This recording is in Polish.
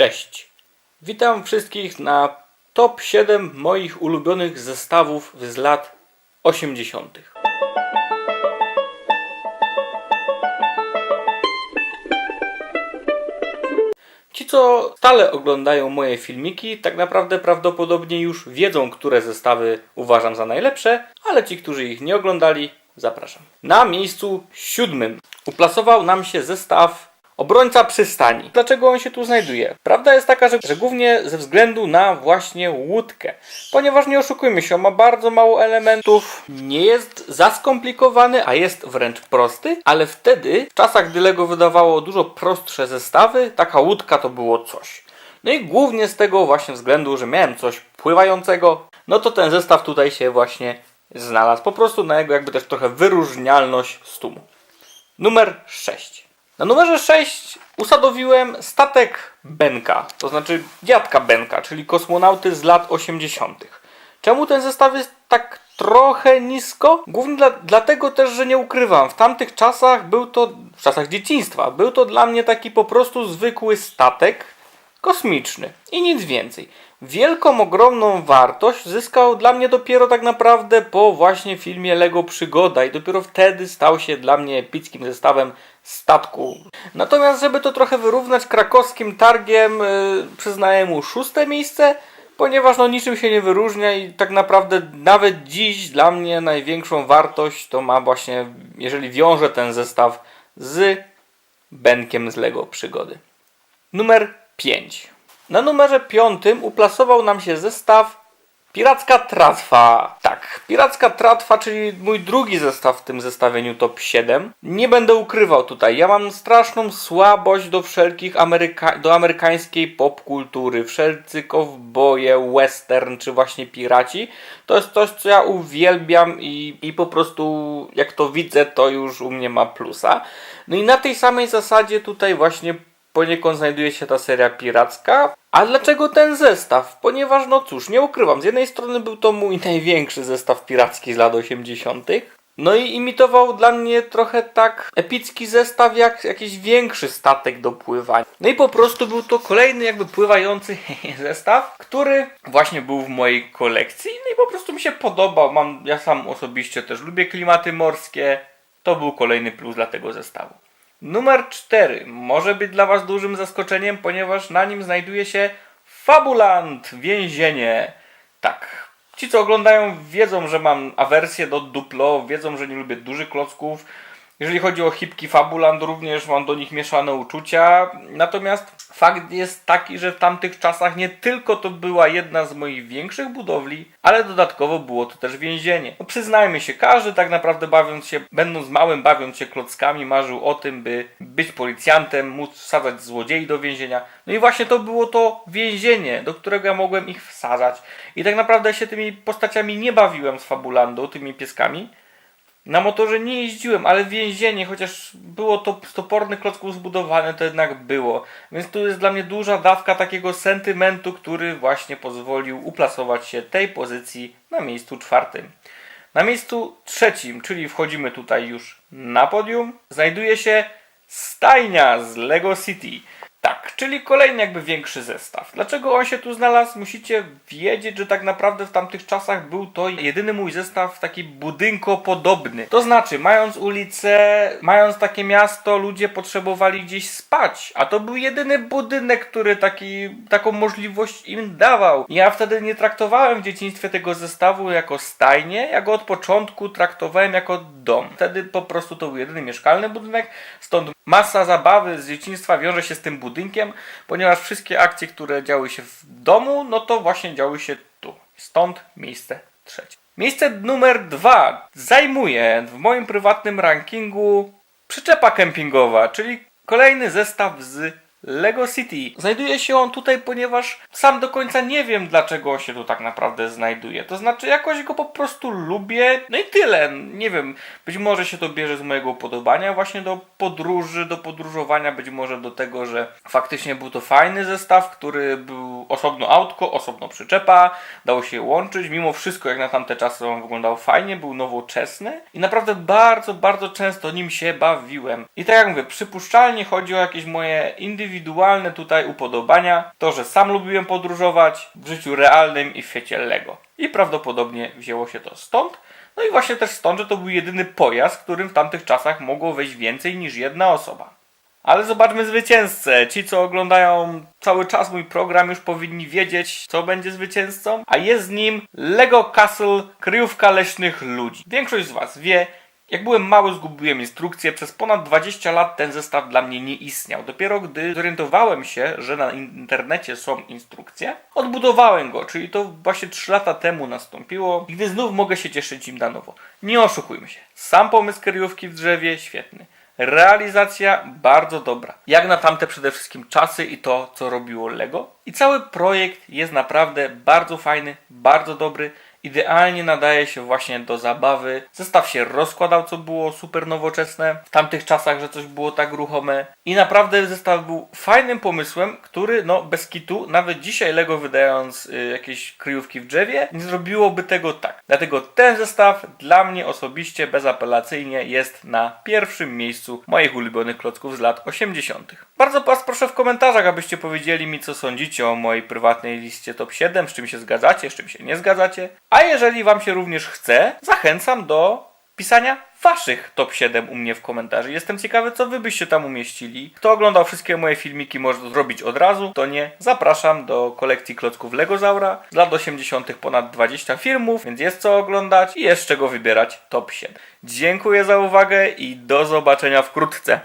Cześć! Witam wszystkich na top 7 moich ulubionych zestawów z lat 80. Ci, co stale oglądają moje filmiki, tak naprawdę prawdopodobnie już wiedzą, które zestawy uważam za najlepsze, ale ci, którzy ich nie oglądali, zapraszam. Na miejscu siódmym uplasował nam się zestaw Obrońca przystani. Dlaczego on się tu znajduje? Prawda jest taka, że, że głównie ze względu na właśnie łódkę. Ponieważ nie oszukujmy się, on ma bardzo mało elementów, nie jest za skomplikowany, a jest wręcz prosty, ale wtedy, w czasach gdy Lego wydawało dużo prostsze zestawy, taka łódka to było coś. No i głównie z tego właśnie względu, że miałem coś pływającego, no to ten zestaw tutaj się właśnie znalazł. Po prostu na jego jakby też trochę wyróżnialność z tłumu. Numer 6. Na numerze 6 usadowiłem statek Benka, to znaczy dziadka Benka, czyli kosmonauty z lat 80. Czemu ten zestaw jest tak trochę nisko? Głównie dla, dlatego też, że nie ukrywam, w tamtych czasach był to, w czasach dzieciństwa, był to dla mnie taki po prostu zwykły statek kosmiczny i nic więcej. Wielką, ogromną wartość zyskał dla mnie dopiero tak naprawdę po właśnie filmie Lego Przygoda i dopiero wtedy stał się dla mnie epickim zestawem statku. Natomiast, żeby to trochę wyrównać krakowskim targiem, yy, przyznaję mu szóste miejsce, ponieważ no niczym się nie wyróżnia i tak naprawdę nawet dziś dla mnie największą wartość to ma właśnie, jeżeli wiąże ten zestaw z Benkiem z Lego Przygody. Numer 5. Na numerze 5 uplasował nam się zestaw Piracka Tratwa. Tak, Piracka Tratwa, czyli mój drugi zestaw w tym zestawieniu top 7. Nie będę ukrywał tutaj, ja mam straszną słabość do wszelkich ameryka do amerykańskiej popkultury. Wszelcy kowboje, western czy właśnie piraci. To jest coś, co ja uwielbiam i, i po prostu jak to widzę, to już u mnie ma plusa. No i na tej samej zasadzie tutaj właśnie poniekąd znajduje się ta seria piracka. A dlaczego ten zestaw? Ponieważ, no cóż, nie ukrywam, z jednej strony był to mój największy zestaw piracki z lat 80. No i imitował dla mnie trochę tak epicki zestaw jak jakiś większy statek do pływania. No i po prostu był to kolejny jakby pływający zestaw, który właśnie był w mojej kolekcji. No i po prostu mi się podobał. Mam, ja sam osobiście też lubię klimaty morskie. To był kolejny plus dla tego zestawu. Numer 4 może być dla Was dużym zaskoczeniem, ponieważ na nim znajduje się Fabuland Więzienie. Tak. Ci, co oglądają, wiedzą, że mam awersję do Duplo, wiedzą, że nie lubię dużych klocków. Jeżeli chodzi o hipki Fabuland, również mam do nich mieszane uczucia. Natomiast fakt jest taki, że w tamtych czasach nie tylko to była jedna z moich większych budowli, ale dodatkowo było to też więzienie. No przyznajmy się, każdy tak naprawdę bawiąc się, będąc małym, bawiąc się klockami, marzył o tym, by być policjantem, móc wsadzać złodziei do więzienia. No i właśnie to było to więzienie, do którego ja mogłem ich wsadzać. I tak naprawdę się tymi postaciami nie bawiłem z Fabulandą, tymi pieskami. Na motorze nie jeździłem, ale więzienie, chociaż było to z topornych klocków zbudowane, to jednak było. Więc tu jest dla mnie duża dawka takiego sentymentu, który właśnie pozwolił uplasować się tej pozycji na miejscu czwartym. Na miejscu trzecim, czyli wchodzimy tutaj już na podium, znajduje się stajnia z Lego City. Tak, czyli kolejny jakby większy zestaw. Dlaczego on się tu znalazł? Musicie wiedzieć, że tak naprawdę w tamtych czasach był to jedyny mój zestaw taki budynkopodobny. To znaczy, mając ulicę, mając takie miasto, ludzie potrzebowali gdzieś spać, a to był jedyny budynek, który taki, taką możliwość im dawał. Ja wtedy nie traktowałem w dzieciństwie tego zestawu jako stajnie, ja go od początku traktowałem jako dom. Wtedy po prostu to był jedyny mieszkalny budynek, stąd masa zabawy z dzieciństwa wiąże się z tym budynkiem, ponieważ wszystkie akcje, które działy się w domu, no to właśnie działy się tu. Stąd miejsce trzecie. Miejsce numer dwa zajmuje w moim prywatnym rankingu przyczepa kempingowa, czyli kolejny zestaw z Lego City. Znajduje się on tutaj, ponieważ sam do końca nie wiem, dlaczego się tu tak naprawdę znajduje. To znaczy, jakoś go po prostu lubię, no i tyle. Nie wiem, być może się to bierze z mojego upodobania właśnie do podróży, do podróżowania, być może do tego, że faktycznie był to fajny zestaw, który był osobno autko, osobno przyczepa, dało się łączyć. Mimo wszystko, jak na tamte czasy on wyglądał fajnie, był nowoczesny i naprawdę bardzo, bardzo często nim się bawiłem. I tak jak mówię, przypuszczalnie chodzi o jakieś moje indywidualne indywidualne tutaj upodobania. To, że sam lubiłem podróżować w życiu realnym i w świecie Lego. I prawdopodobnie wzięło się to stąd. No i właśnie też stąd, że to był jedyny pojazd, którym w tamtych czasach mogło wejść więcej niż jedna osoba. Ale zobaczmy zwycięzcę. Ci, co oglądają cały czas mój program, już powinni wiedzieć, co będzie zwycięzcą. A jest nim Lego Castle kryjówka leśnych ludzi. Większość z Was wie, jak byłem mały, zgubiłem instrukcję. Przez ponad 20 lat ten zestaw dla mnie nie istniał. Dopiero gdy zorientowałem się, że na internecie są instrukcje, odbudowałem go, czyli to właśnie 3 lata temu nastąpiło. I gdy znów mogę się cieszyć nim na nowo. Nie oszukujmy się. Sam pomysł kryjówki w drzewie świetny. Realizacja bardzo dobra. Jak na tamte przede wszystkim czasy i to, co robiło Lego. I cały projekt jest naprawdę bardzo fajny, bardzo dobry. Idealnie nadaje się właśnie do zabawy. Zestaw się rozkładał, co było super nowoczesne w tamtych czasach, że coś było tak ruchome. I naprawdę zestaw był fajnym pomysłem, który no bez kitu, nawet dzisiaj Lego wydając y, jakieś kryjówki w drzewie, nie zrobiłoby tego tak. Dlatego ten zestaw dla mnie osobiście bezapelacyjnie jest na pierwszym miejscu moich ulubionych klocków z lat 80. Bardzo Was proszę w komentarzach, abyście powiedzieli mi, co sądzicie o mojej prywatnej liście top 7, z czym się zgadzacie, z czym się nie zgadzacie. A jeżeli Wam się również chce, zachęcam do pisania Waszych top 7 u mnie w komentarzu. Jestem ciekawy, co Wy byście tam umieścili. Kto oglądał wszystkie moje filmiki, może to zrobić od razu. To nie. Zapraszam do kolekcji klocków Legozaura. Z lat 80. ponad 20 filmów, więc jest co oglądać i jest z czego wybierać top 7. Dziękuję za uwagę i do zobaczenia wkrótce.